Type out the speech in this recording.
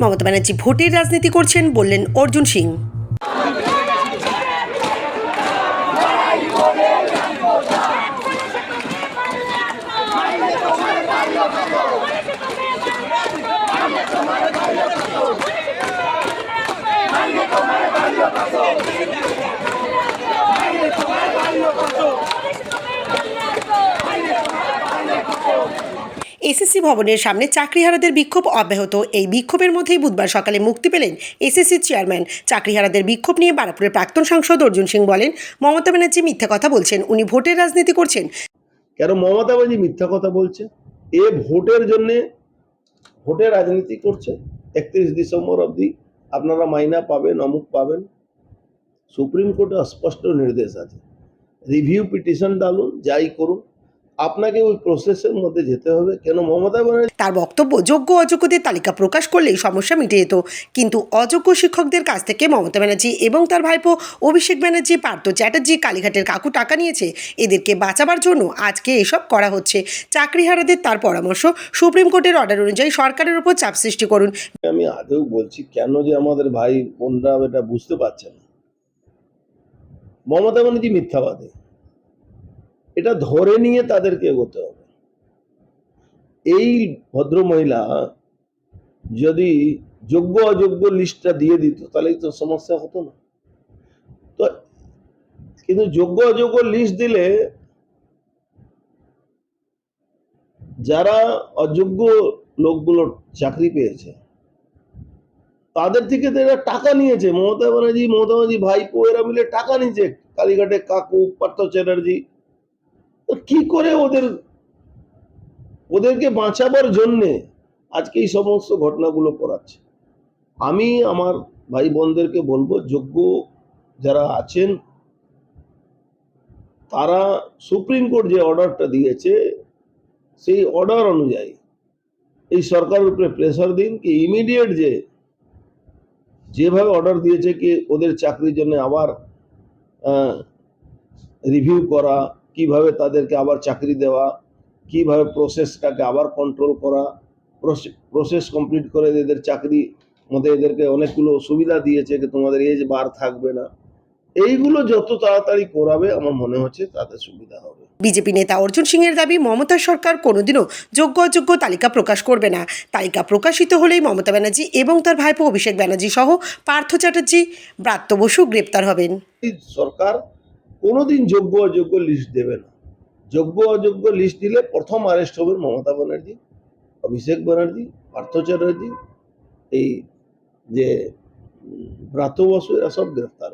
মমতা ব্যানার্জি ভোটের রাজনীতি করছেন বললেন অর্জুন সিং। এসএসসি ভবনের সামনে চাকরিহারাদের বিক্ষোভ অব্যাহত। এই বিক্ষোভের মধ্যেই বুধবার সকালে মুক্তি পেলেন এসএসসি চেয়ারম্যান। চাকরিহারাদের বিক্ষোভ নিয়ে বারাপুরের প্রাক্তন সাংসদ অর্জুন সিং বলেন, মমতা ব্যানার্জি মিথ্যা কথা বলছেন, উনি ভোটের রাজনীতি করছেন। কেন মমতা ব্যানার্জি মিথ্যা কথা বলছে? এ ভোটের জন্যে ভোটের রাজনীতি করছে। একত্রিশ ডিসেম্বর অবধি আপনারা মাইনা পাবেন, অমুক পাবেন। সুপ্রিম কোর্টে স্পষ্ট নির্দেশ আছে। রিভিউ পিটিশন ডালুন, যাই করুন। আপনাকে ওই প্রসেসের মধ্যে যেতে হবে। কেন? মমতা ব্যানার্জি তার বক্তব্য যোগ্য অযোগ্যদের তালিকা প্রকাশ করলেই সমস্যা মিটে যেত। কিন্তু অযোগ্য শিক্ষকদের কাছ থেকে মমতা ব্যানার্জি এবং তার ভাইপো অভিষেক ব্যানার্জি পার্থ চ্যাটার্জি কালীঘাটের কাকু টাকা নিয়েছে। এদেরকে বাঁচাবার জন্য আজকে এসব করা হচ্ছে। চাকরিহারাদের তার পরামর্শ সুপ্রিম কোর্টের অর্ডার অনুযায়ী সরকারের উপর চাপ সৃষ্টি করুন। আমি আগেও বলছি কেন যে আমাদের ভাই বোনরা এটা বুঝতে পারছে না? মমতা ব্যানার্জি মিথ্যাবাদী। এটা ধরে নিয়ে তাদেরকে এগোতে হবে। এই ভদ্রমহিলা যদি যোগ্য অযোগ্য লিস্টটা দিয়ে দিত তাহলেই তো সমস্যা হতো না। তো কিন্তু যোগ্য অযোগ্য লিস্ট দিলে যারা অযোগ্য লোকগুলো চাকরি পেয়েছে, তাদের থেকে তো এরা টাকা নিয়েছে। মমতা ব্যানার্জি মমতা ব্যানার্জি ভাইপো, এরা মিলে টাকা নিয়েছে। কালীঘাটে কাকু, পার্থ চ্যাটার্জি তো কি করে ওদের, ওদেরকে বাঁচাবার জন্যে আজকে এই সমস্ত ঘটনাগুলো করাচ্ছে? আমি আমার ভাই বোনদেরকে বলব, যোগ্য যারা আছেন, তারা সুপ্রিম কোর্ট যে অর্ডারটা দিয়েছে, সেই অর্ডার অনুযায়ী এই সরকারের উপরে প্রেসার দিন কি ইমিডিয়েট যে, যেভাবে অর্ডার দিয়েছে কি ওদের চাকরির জন্য আবার রিভিউ করা কীভাবে তাদেরকে আবার চাকরি দেওয়া কীভাবে প্রসেসটাকে আবার কন্ট্রোল করা প্রসেস কমপ্লিট করে এদের চাকরি মধ্যে এদেরকে অনেকগুলো সুবিধা দিয়েছে যে তোমাদের এজ বার থাকবে না। এইগুলো যত তাড়াতাড়ি করাবে আমার মনে হচ্ছে তাতে সুবিধা হবে। বিজেপি নেতা অর্জুন সিংয়ের দাবি মমতা সরকার কোনোদিনও যোগ্য অযোগ্য তালিকা প্রকাশ করবে না। তালিকা প্রকাশিত হলেই মমতা ব্যানার্জি এবং তার ভাইপো অভিষেক ব্যানার্জি সহ পার্থ চ্যাটার্জি ব্রাত্য বসু গ্রেপ্তার হবেন। সরকার কোনোদিন যোগ্য অযোগ্য লিস্ট দেবে না। যোগ্য অযোগ্য লিস্ট দিলে প্রথম আরেস্ট হবে মমতা ব্যানার্জি, অভিষেক ব্যানার্জি, পার্থ চ্যাটার্জি, এই যে ব্রাত বসু এরা সব গ্রেফতার